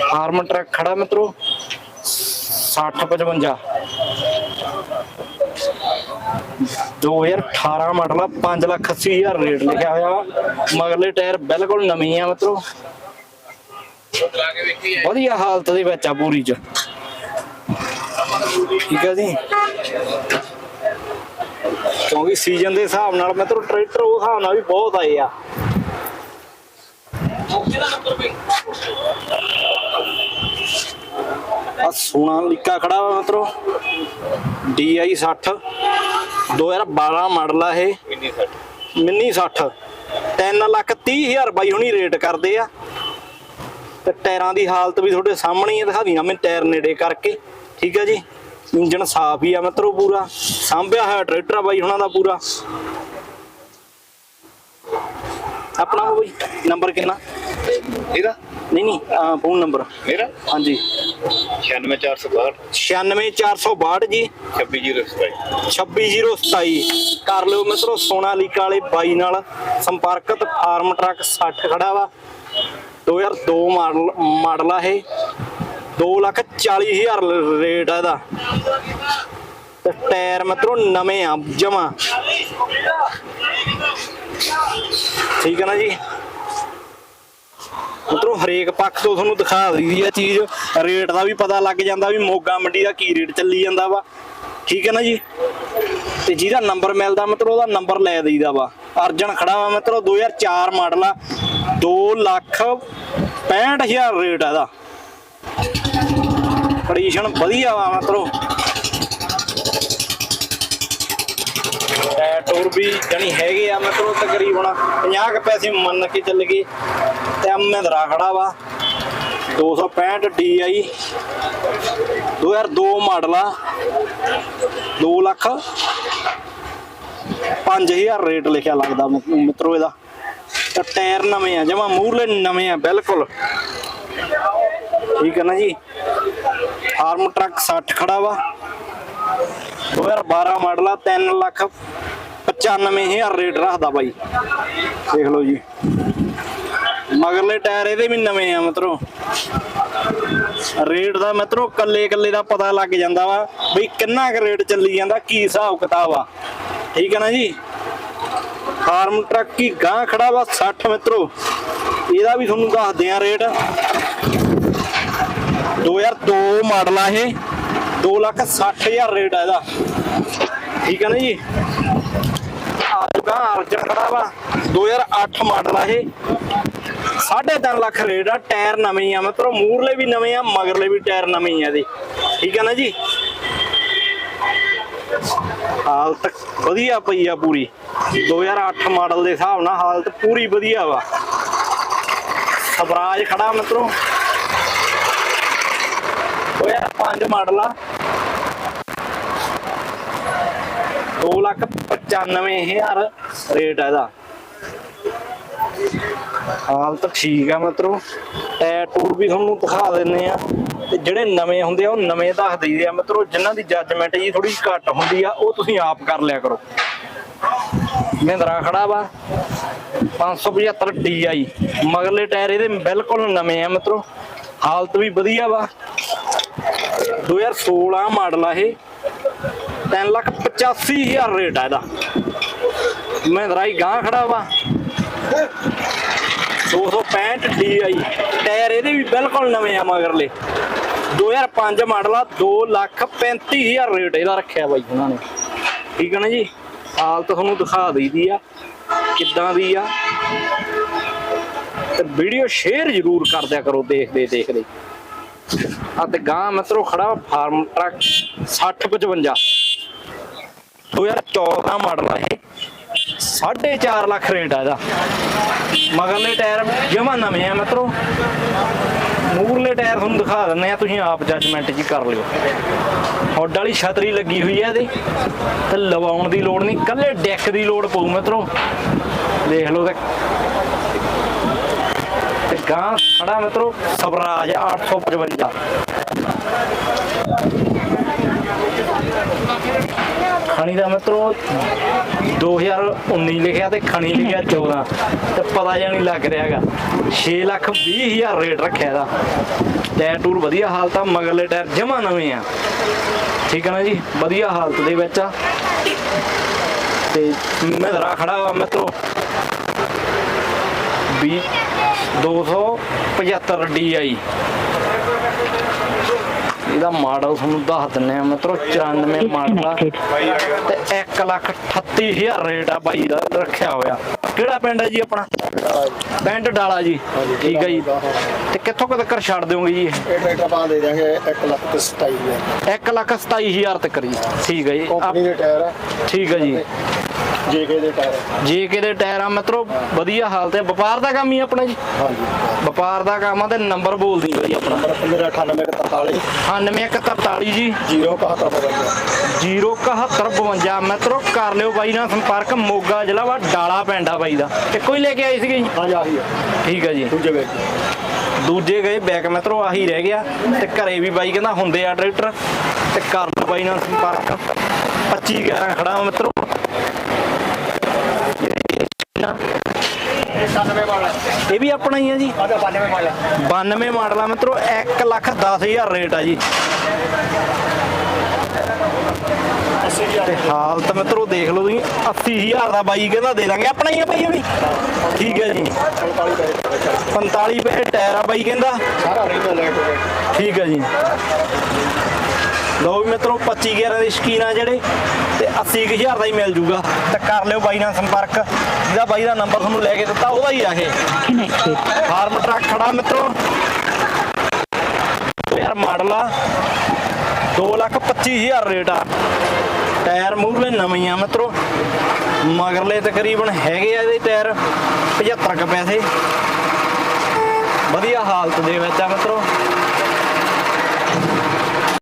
Harman truck ਖੜਾ ਮਿੱਤਰੋ। 60 55 2018 model ਆ 5 ਲੱਖ 80 ਹਜ਼ਾਰ ਰੇਟ ਲਿਖਿਆ ਹੋਇਆ ਮਗਰਲੇ ਟਾਇਰ ਬਿਲਕੁਲ ਨਵੇਂ ਆ ਮਿੱਤਰੋ। ਵਧੀਆ ਹਾਲਤ ਦੇ ਵਿੱਚ ਆ ਪੂਰੀ ਚ। ਠੀਕ ਆ ਜੀ। ਕਿਉਂਕਿ ਸੀਜ਼ਨ ਦੇ ਹਿਸਾਬ ਨਾਲ ਮਿੱਤਰੋ ਟਰੈਕਟਰ ਉਹ ਹਿਸਾਬ ਨਾਲ ਵੀ ਬਹੁਤ ਆਏ ਆ। ਆ ਸੋਨਾ ਲਿਕਾ ਖੜਾ ਵਾ ਮਿੱਤਰੋ। DI 60 2012 ਮਾਡਲ ਆ ਇਹ। ਮਿੰਨੀ 60 3 ਲੱਖ 30 ਹਜ਼ਾਰ ਬਾਈ ਹੁਣੀ ਰੇਟ ਕਰਦੇ ਆ। ਤੇ ਟਾਇਰਾਂ ਦੀ ਹਾਲਤ ਵੀ ਤੁਹਾਡੇ ਸਾਹਮਣੇ ਹੀ ਦਿਖਾ ਦੀਆਂ ਮੈਂ ਟਾਇਰ ਨੇੜੇ ਕਰਕੇ। ਠੀਕ ਆ ਜੀ? ਇੰਜਨ ਸਾਫ਼ ਹੀ ਆ ਮਿੱਤਰੋ ਪੂਰਾ। ਸਾਂਭਿਆ ਹੋਇਆ ਟਰੈਕਟਰ ਆ ਬਾਈ ਹੁਣਾਂ ਦਾ ਪੂਰਾ। ਆਪਣਾ ਬਈ, ਨੰਬਰ ਕਿੰਨਾ? ਇਹਦਾ? ਨਹੀਂ ਨਹੀਂ ਫੋਨ ਨੰਬਰ ਮੇਰਾ? ਹਾਂਜੀ। 96462 96462 ਜੀ। 26027 26027 ਕਰ ਲਿਓ ਮਿੱਤਰੋ ਸੋਨਾਲੀਕਾ ਵਾਲੇ ਬਾਈ ਨਾਲ ਸੰਪਰਕਤ ਫਾਰਮ ਟਰੱਕ 60 ਖੜਾ ਵਾ। 2002 ਮਾਡਲ ਮਾਡਲ ਆ ਇਹ। 2 ਲੱਖ 40 ਹਜ਼ਾਰ ਰੇਟ ਆ ਇਹਦਾ। ਤੇ ਟਾਇਰ ਮਿੱਤਰੋ ਨਵੇਂ ਆ ਜਮਾ। ਠੀਕ ਹੈ ਨਾ ਜੀ? ਮਿੱਤਰੋ ਹਰੇਕ ਪੱਖ ਤੋਂ ਤੁਹਾਨੂੰ ਦਿਖਾ ਦਈਦੀ ਆ ਚੀਜ਼। ਰੇਟ ਦਾ ਵੀ ਪਤਾ ਲੱਗ ਜਾਂਦਾ ਵੀ ਮੋਗਾ ਮੰਡੀ ਦਾ ਕੀ ਰੇਟ ਚੱਲੀ ਜਾਂਦਾ ਵਾ। ਠੀਕ ਹੈ ਨਾ ਜੀ? ਤੇ ਜਿਹਦਾ ਨੰਬਰ ਮਿਲਦਾ ਮਤਲਬ ਉਹਦਾ ਨੰਬਰ ਲੈ ਦਈਦਾ ਵਾ। ਅਰਜਨ ਖੜਾ ਵਾ ਮਤਲਬ 2004 ਮਾਡਲ ਆ। 2 ਲੱਖ 65000 ਰੇਟ ਆ ਇਹਦਾ। ਕੰਡੀਸ਼ਨ ਵਧੀਆ ਵਾ ਮਤਲਬ ਟਾਇਰ ਟੂਰ ਵੀ ਜਣੀ ਹੈਗੇ ਆ ਮਤਲਬ ਤਕਰੀਬਨ 50 ਕੁ ਪੈਸੇ ਮੰਨ ਕੇ ਚੱਲ ਗਏ। ਤੇ ਮਹਿੰਦਰਾ ਖੜਾ ਵਾ। 265 DI 2002 ਮਾਡਲ ਆ। 2 ਲੱਖ। 5000 ਰੇਟ ਲਿਖਿਆ ਲੱਗਦਾ ਮਿੱਤਰੋ ਇਹਦਾ। ਤੇ ਟਾਇਰ ਨਵੇਂ ਆ, ਜਮਾ ਮੂਹਰਲੇ ਨਵੇਂ ਆ, ਬਿਲਕੁਲ। ਠੀਕ ਹੈ ਨਾ ਜੀ? ਆਰਮ ਟਰੱਕ 60 ਖੜਾ ਵਾ। 2012 ਮਾਡਲ ਆ 3 ਲੱਖ 95000 ਰੇਟ ਰੱਖਦਾ ਬਾਈ। ਦੇਖ ਲਓ ਜੀ। ਮਗਰਲੇ ਟਾਇਰ ਇਹਦੇ ਵੀ ਨਵੇਂ ਆ ਮਿੱਤਰੋ। ਰੇਟ ਦਾ ਮਿੱਤਰੋ, ਕੱਲੇ ਕੱਲੇ ਦਾ ਪਤਾ ਲੱਗ ਜਾਂਦਾ ਵਾ ਬਈ ਕਿੰਨਾ ਕੁ ਰੇਟ ਚੱਲੀ ਜਾਂਦਾ, ਕੀ ਹਿਸਾਬ ਕਿਤਾਬ ਆ। ਠੀਕ ਹੈ ਨਾ ਜੀ? ਫਾਰਮ ਟਰੱਕ ਕੀ ਗਾਂ ਖੜਾ ਵਾ 60 ਮਿੱਤਰੋ। ਇਹਦਾ ਵੀ ਤੁਹਾਨੂੰ ਦੱਸਦੇ ਆ ਰੇਟ। 2002 ਮਾਡਲ ਆ ਇਹ। 2 ਲੱਖ 60000 ਰੇਟ ਆ ਇਹਦਾ। ਠੀਕ ਹੈ ਨਾ ਜੀ? ਆਜੂਗਾ ਅਰਜਨ ਖੜਾ ਵਾ। 2008 ਮਾਡਲ ਆ ਇਹ। 3.5 ਲੱਖ ਰੇਟ ਆ, ਟਾਇਰ ਨਵੇਂ ਹੀ ਆ ਮਤਲਬ ਮੂਰਲੇ ਵੀ ਨਵੇਂ ਆ, ਮਗਰਲੇ ਵੀ ਟਾਇਰ ਨਵੇਂ ਆ ਇਹਦੇ। ਠੀਕ ਹੈ ਨਾ ਜੀ? ਹਾਲਤ ਵਧੀਆ ਪਈ ਆ ਪੂਰੀ। 2008 ਮਾਡਲ ਦੇ ਹਿਸਾਬ ਨਾਲ ਹਾਲਤ ਪੂਰੀ ਵਧੀਆ ਵਾ। ਸਵਰਾਜ ਖੜਾ ਮਿੱਤਰੋ। 2005 ਮਾਡਲ ਆ। 2 ਲੱਖ 95000 ਰੇਟ ਆ ਇਹਦਾ। ਹਾਲਤ ਠੀਕ ਆ ਮਿੱਤਰੋ। ਟਾਇਰ ਟੂਰ ਵੀ ਤੁਹਾਨੂੰ ਦਿਖਾ ਦਿੰਨੇ ਆ। ਤੇ ਜਿਹੜੇ ਨਵੇਂ ਹੁੰਦੇ ਆ, ਉਹ ਨਵੇਂ ਦੱਸ ਦਈਦੇ ਆ ਮਿੱਤਰੋ। ਜਿਨ੍ਹਾਂ ਦੀ ਜੱਜਮੈਂਟ ਜੀ ਥੋੜੀ ਘੱਟ ਹੁੰਦੀ ਆ, ਉਹ ਤੁਸੀਂ ਆਪ ਕਰ ਲਿਆ ਕਰੋ। ਮਹਿੰਦਰਾ ਖੜਾ ਵਾ। 575 DI ਮਗਰਲੇ ਟਾਇਰ ਇਹਦੇ ਬਿਲਕੁਲ ਨਵੇਂ ਆ ਮਿੱਤਰੋ। ਹਾਲਤ ਵੀ ਵਧੀਆ ਵਾ। 2016 ਮਾਡਲ ਆ ਇਹ। 3 ਲੱਖ 85000 ਰੇਟ ਆ ਇਹਦਾ। ਮਹਿੰਦਰਾ ਹੀ ਗਾਂ ਖੜਾ ਵਾ। 265 DI ਟਾਇਰ ਇਹਦੇ ਵੀ ਬਿਲਕੁਲ ਨਵੇਂ ਆ ਮਗਰਲੇ। 2005 ਮਾਡਲ ਆ 2 ਲੱਖ 35000 ਰੇਟ ਇਹਦਾ ਰੱਖਿਆ ਬਾਈ ਉਹਨਾਂ ਨੇ। ਠੀਕ ਹੈ ਨਾ ਜੀ? ਹਾਲਤ ਤੁਹਾਨੂੰ ਦਿਖਾ ਦਈਦੀ ਆ, ਕਿੱਦਾਂ ਦੀ ਆ। ਤੇ ਵੀਡੀਓ ਸ਼ੇਅਰ ਜ਼ਰੂਰ ਕਰ ਦਿਆ ਕਰੋ ਦੇਖਦੇ ਦੇਖਦੇ। ਆ ਤੇ ਗਾਂ ਮਿੱਤਰੋ ਖੜਾ ਫਾਰਮ ਟਰੱਕ 6055 2014 ਮਾਡਲ ਆ ਇਹ। 4.5 ਲੱਖ ਰੇਟ ਆ ਇਹਦਾ। ਮਗਰਲੇ ਟਾਇਰ ਜਮਾ ਨਵੇਂ ਆ ਮਿੱਤਰੋ। ਮੂਰਲੇ ਟਾਇਰ ਤੁਹਾਨੂੰ ਦਿਖਾ ਦਿੰਨੇ ਆ, ਤੁਸੀਂ ਆਪ ਜੱਜਮੈਂਟ ਜੀ ਕਰ ਲਿਓ। ਹੁੱਡ ਵਾਲੀ ਛਤਰੀ ਲੱਗੀ ਹੋਈ ਹੈ ਇਹਦੇ, ਤੇ ਲਵਾਉਣ ਦੀ ਲੋੜ ਨਹੀਂ ਕੱਲੇ ਡੈਕ ਦੀ ਲੋੜ ਪਊ ਮਿੱਤਰੋ। ਦੇਖ ਲਓ ਤੇ। ਤੇ ਗਾਂ ਖੜਾ ਮਿੱਤਰੋ, ਸਵਰਾਜ 855 ਖਣੀ ਦਾ ਮਿੱਤਰੋ 2019 ਲਿਖਿਆ ਤੇ ਖਣੀ ਲਿਖਿਆ 14 ਤੇ ਪਤਾ ਜਾਂ ਨਹੀਂ ਲੱਗ ਰਿਹਾਗਾ 6 ਲੱਖ 20 ਹਜ਼ਾਰ ਰੇਟ ਰੱਖਿਆ ਇਹਦਾ। ਟਾਇਰ ਟੂਰ ਵਧੀਆ ਹਾਲਤ ਆ ਮਗਰਲੇ ਟਾਇਰ ਜਮਾ ਨਵੇਂ ਆ। ਠੀਕ ਹੈ ਨਾ ਜੀ? ਵਧੀਆ ਹਾਲਤ ਦੇ ਵਿੱਚ ਆ। ਤੇ ਮਹਿੰਦਰਾ ਖੜਾ ਵਾ ਮਿੱਤਰੋ। 20 275 DI ਇਹਦਾ ਮਾਡਲ ਤੁਹਾਨੂੰ ਦੱਸ ਦਿੰਨੇ ਆ ਮਿੱਤਰੋ 94 ਮਾਡਲ ਤੇ 1 ਲੱਖ 38 ਹਜ਼ਾਰ ਰੇਟ ਆ ਬਾਈ ਦਾ ਰੱਖਿਆ ਹੋਇਆ। ਕਿਹੜਾ ਪਿੰਡ ਹੈ ਜੀ ਆਪਣਾ? ਪਿੰਡ ਡਾਲਾ ਜੀ। ਠੀਕ ਹੈ ਜੀ। ਤੇ ਕਿੱਥੋਂ ਕੁ ਤੱਕ ਛੱਡ ਦਿਓਗੇ ਜੀ ਇਹ? ਟਰੈਕਟਰ ਆਪਾਂ ਦੇ ਦਾਂਗੇ 1 ਲੱਖ ਤੇ 27 ਹਜ਼ਾਰ। 1 ਲੱਖ 27 ਹਜ਼ਾਰ ਤੱਕ ਜੀ। ਠੀਕ ਹੈ ਜੀ। ਕੰਪਨੀ ਦੇ ਟਾਇਰ ਆ। ਠੀਕ ਹੈ ਜੀ। ਜੇਕੇ ਦੇ ਟਾਇਰ। ਆ। ਜੇਕੇ ਦੇ ਟਾਇਰ ਆ ਮਿੱਤਰੋ ਵਧੀਆ ਹਾਲਤ ਹੈ। ਵਪਾਰ ਦਾ ਕੰਮ ਹੀ ਆਪਣਾ ਜੀ। ਹਾਂਜੀ। ਵਪਾਰ ਦਾ ਕੰਮ ਆ ਤੇ ਨੰਬਰ ਬੋਲਦੀ ਬਾਈ ਆਪਣਾ। ਨੰਬਰ ਮੇਰਾ 9843 9143 ਜੀ। 07152 07152 ਮਿੱਤਰੋ ਕਰ ਲਿਓ ਬਾਈ ਨਾਲ ਸੰਪਰਕ। ਮੋਗਾ ਜ਼ਿਲ੍ਹਾ ਵਾ ਡਾਲਾ ਪਿੰਡ ਆ ਬਾਈ ਦਾ। ਇੱਕੋ ਹੀ ਲੈ ਕੇ ਆਏ ਸੀਗੇ ਜੀ? ਹਾਂਜੀ ਆਹੀ ਆ। ਠੀਕ ਹੈ ਜੀ। ਦੂਜੇ ਵੇਚ। ਦੂਜੇ ਗਏ ਬੈਕ ਮਿੱਤਰੋ ਆਹੀ ਰਹਿ ਗਿਆ। ਤੇ ਘਰੇ ਵੀ ਬਾਈ ਕਹਿੰਦਾ ਹੁੰਦੇ ਆ ਟਰੈਕਟਰ। ਤੇ ਕਰ ਲਓ ਬਾਈ ਨਾਲ ਸੰਪਰਕ। 25 11 ਖੜਾ ਮਿੱਤਰੋ। 97 ਵਾਲਾ ਇਹ ਵੀ ਆਪਣਾ ਹੀ ਆ ਜੀ। ਆਦਾ 92 ਵਾਲਾ 92 ਮਾਡਲ ਆ ਮਿੱਤਰੋ 1 ਲੱਖ 10000 ਰੇਟ ਆ ਜੀ। 80000 ਤੇ ਹਾਲਤ ਮਿੱਤਰੋ ਦੇਖ ਲਓ ਤੁਸੀਂ 80000 ਦਾ ਬਾਈ ਕਹਿੰਦਾ ਦੇ ਦਾਂਗੇ ਆਪਣਾ ਹੀ ਆ ਬਾਈ ਇਹ ਵੀ। ਠੀਕ ਹੈ ਜੀ। 45 ਦਾ 45 ਪਏ ਟਾਇਰ ਆ ਬਾਈ ਕਹਿੰਦਾ। ਸਾਰਾ ਹੋ ਠੀਕ ਹੈ ਜੀ। ਲਓ ਵੀ ਮਿੱਤਰੋ 25 11 ਦੇ ਸ਼ਕੀਨ ਆ ਜਿਹੜੇ, ਤੇ 80000 ਦਾ ਹੀ ਮਿਲ ਜੂਗਾ। ਤੇ ਕਰ ਲਿਓ ਬਾਈ ਨਾਲ ਸੰਪਰਕ। ਜਿਹਦਾ ਬਾਈ ਦਾ ਨੰਬਰ ਤੁਹਾਨੂੰ ਲੈ ਕੇ ਦਿੱਤਾ, ਉਹਦਾ ਹੀ ਆ ਇਹ। Connected. ਫਾਰਮ ਟਰੱਕ ਖੜਾ ਮਿੱਤਰੋ। ਯਾਰ ਮਾਡਲ ਆ। 225000 ਰੇਟ ਆ। ਟਾਇਰ ਮੂਹਰਲੇ ਨਵੇਂ ਆ ਮਿੱਤਰੋ। ਮਗਰਲੇ ਤਕਰੀਬਨ ਹੈਗੇ ਆ ਇਹਦੇ ਟਾਇਰ। 75 ਕ ਪੈਸੇ। ਵਧੀਆ ਹਾਲਤ ਦੇ ਵਿੱਚ ਆ ਮਿੱਤਰੋ।